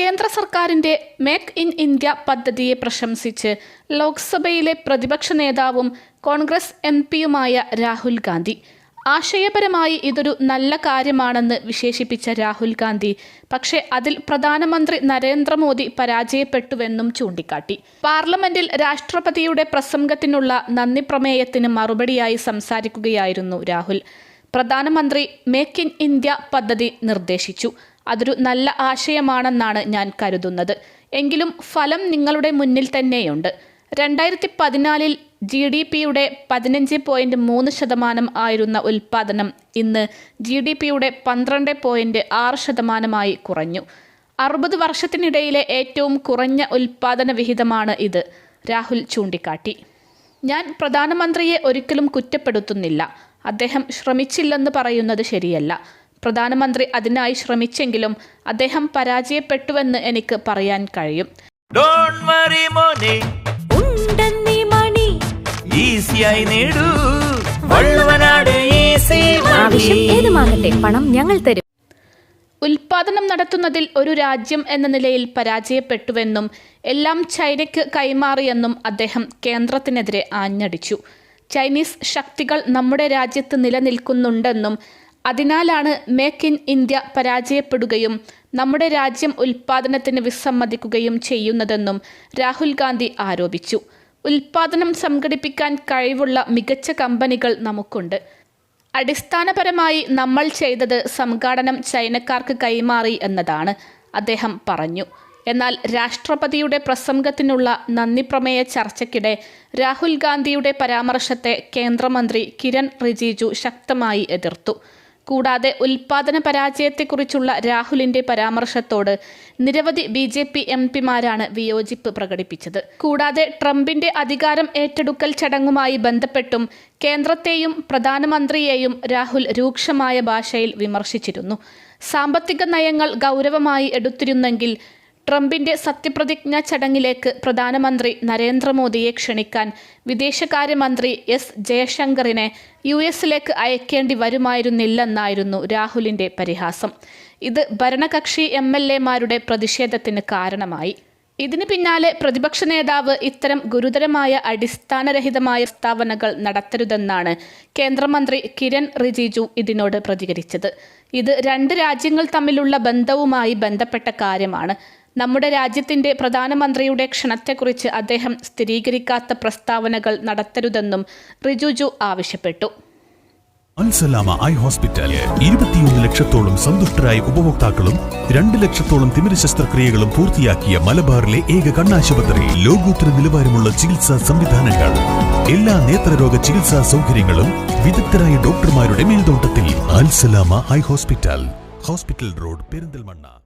കേന്ദ്ര സർക്കാരിന്റെ make in India പദ്ധതിയെ പ്രശംസിച്ച് ലോക്സഭയിലെ പ്രതിപക്ഷ നേതാവും കോൺഗ്രസ് എം പിയുമായ രാഹുൽ ഗാന്ധി. ആശയപരമായി ഇതൊരു നല്ല കാര്യമാണെന്ന് വിശേഷിപ്പിച്ച രാഹുൽ ഗാന്ധി പക്ഷേ അതിൽ പ്രധാനമന്ത്രി നരേന്ദ്രമോദി പരാജയപ്പെട്ടുവെന്നും ചൂണ്ടിക്കാട്ടി. പാർലമെന്റിൽ രാഷ്ട്രപതിയുടെ പ്രസംഗത്തിനുള്ള നന്ദി പ്രമേയത്തിന് മറുപടിയായി സംസാരിക്കുകയായിരുന്നു രാഹുൽ. പ്രധാനമന്ത്രി മേക്ക് ഇൻ ഇന്ത്യ പദ്ധതി നിർദ്ദേശിച്ചു. അതൊരു നല്ല ആശയമാണെന്നാണ് ഞാൻ കരുതുന്നത്. എങ്കിലും ഫലം നിങ്ങളുടെ മുന്നിൽ തന്നെയുണ്ട്. രണ്ടായിരത്തി പതിനാലിൽ ജി ഡി പിയുടെ പതിനഞ്ച് പോയിന്റ് മൂന്ന് ശതമാനം ആയിരുന്ന ഉൽപ്പാദനം ഇന്ന് ജി ഡി പിയുടെ പന്ത്രണ്ട് പോയിന്റ് ആറ് ശതമാനമായി കുറഞ്ഞു. അറുപത് വർഷത്തിനിടയിലെ ഏറ്റവും കുറഞ്ഞ ഉൽപ്പാദന വിഹിതമാണ് ഇത് രാഹുൽ ചൂണ്ടിക്കാട്ടി. ഞാൻ പ്രധാനമന്ത്രിയെ ഒരിക്കലും കുറ്റപ്പെടുത്തുന്നില്ല. അദ്ദേഹം ശ്രമിച്ചില്ലെന്ന് പറയുന്നത് ശരിയല്ല. പ്രധാനമന്ത്രി അതിനായി ശ്രമിച്ചെങ്കിലും അദ്ദേഹം പരാജയപ്പെട്ടുവെന്ന് എനിക്ക് പറയാൻ കഴിയും. ഡോണ്ട് വറി മോനെ. ഉണ്ടെന്നീ മണി. ഈസിയായി നേടൂ. വള്ളുവനാട് ഏതുമാകട്ടെ പണം ഞങ്ങൾ തരും. ഉൽപാദനം നടത്തുന്നതിൽ ഒരു രാജ്യം എന്ന നിലയിൽ പരാജയപ്പെട്ടുവെന്നും എല്ലാം ചൈനയ്ക്ക് കൈമാറിയെന്നും അദ്ദേഹം കേന്ദ്രത്തിനെതിരെ ആഞ്ഞടിച്ചു. ചൈനീസ് ശക്തികൾ നമ്മുടെ രാജ്യത്ത് നിലനിൽക്കുന്നുണ്ടെന്നും അതിനാലാണ് മേക്ക് ഇൻ ഇന്ത്യ പരാജയപ്പെടുകയും നമ്മുടെ രാജ്യം ഉൽപാദനത്തിന് വിസമ്മതിക്കുകയും ചെയ്യുന്നതെന്നും രാഹുൽ ഗാന്ധി ആരോപിച്ചു. ഉൽപാദനം സംഘടിപ്പിക്കാൻ കഴിവുള്ള മികച്ച കമ്പനികൾ നമുക്കുണ്ട്. അടിസ്ഥാനപരമായി നമ്മൾ ചെയ്തത് സംഘാടനം ചൈനക്കാർക്ക് കൈമാറി എന്നതാണ് അദ്ദേഹം പറഞ്ഞു. എന്നാൽ രാഷ്ട്രപതിയുടെ പ്രസംഗത്തിനുള്ള നന്ദിപ്രമേയ ചർച്ചയ്ക്കിടെ രാഹുൽ ഗാന്ധിയുടെ പരാമർശത്തെ കേന്ദ്രമന്ത്രി കിരൺ റിജിജു ശക്തമായി എതിർത്തു. കൂടാതെ ഉൽപാദന പരാജയത്തെക്കുറിച്ചുള്ള രാഹുലിന്റെ പരാമർശത്തോട് നിരവധി ബി ജെ പി എം പിമാരാണ് വിയോജിപ്പ് പ്രകടിപ്പിച്ചത്. കൂടാതെ ട്രംപിന്റെ അധികാരം ഏറ്റെടുക്കൽ ചടങ്ങുമായി ബന്ധപ്പെട്ടും കേന്ദ്രത്തെയും പ്രധാനമന്ത്രിയെയും രാഹുൽ രൂക്ഷമായ ഭാഷയിൽ വിമർശിച്ചിരുന്നു. സാമ്പത്തിക നയങ്ങൾ ഗൗരവമായി എടുത്തിരുന്നെങ്കിൽ ട്രംപിന്റെ സത്യപ്രതിജ്ഞാ ചടങ്ങിലേക്ക് പ്രധാനമന്ത്രി നരേന്ദ്രമോദിയെ ക്ഷണിക്കാൻ വിദേശകാര്യമന്ത്രി എസ് ജയശങ്കറിനെ യു എസിലേക്ക് അയക്കേണ്ടി വരുമായിരുന്നില്ലെന്നായിരുന്നു രാഹുലിന്റെ പരിഹാസം. ഇത് ഭരണകക്ഷി എം എൽ എമാരുടെ പ്രതിഷേധത്തിന് കാരണമായി. ഇതിന് പിന്നാലെ പ്രതിപക്ഷ നേതാവ് ഇത്തരം ഗുരുതരമായ അടിസ്ഥാനരഹിതമായ പ്രസ്താവനകൾ നടത്തരുതെന്നാണ് കേന്ദ്രമന്ത്രി കിരൺ റിജിജു ഇതിനോട് പ്രതികരിച്ചത്. ഇത് രണ്ട് രാജ്യങ്ങൾ തമ്മിലുള്ള ബന്ധവുമായി ബന്ധപ്പെട്ട കാര്യമാണ്. നമ്മുടെ രാജ്യത്തിന്റെ പ്രധാനമന്ത്രിയുടെ ക്ഷണത്തെക്കുറിച്ച് അദ്ദേഹം സ്ഥിരീകരിക്കാത്ത പ്രസ്താവനകൾ നടത്തരുതെന്നും റിജുജു ആവശ്യപ്പെട്ടു. അൽസലാമ ഐ ഹോസ്പിറ്റൽ ഇരുപത്തിയൊന്ന് ലക്ഷത്തോളം സന്തുഷ്ടരായ ഉപഭോക്താക്കളും രണ്ട് ലക്ഷത്തോളം തിമിര ശസ്ത്രക്രിയകളും പൂർത്തിയാക്കിയ മലബാറിലെ ഏക കണ്ണാശുപത്രി. ലോകോത്തര നിലവാരമുള്ള ചികിത്സാ സംവിധാനങ്ങൾ. എല്ലാ നേത്രരോഗ ചികിത്സാ സൗകര്യങ്ങളും വിദഗ്ധരായ ഡോക്ടർമാരുടെ മേൽനോട്ടത്തിൽ. Alsalama eye hospital. Hospital road Perinthalmanna.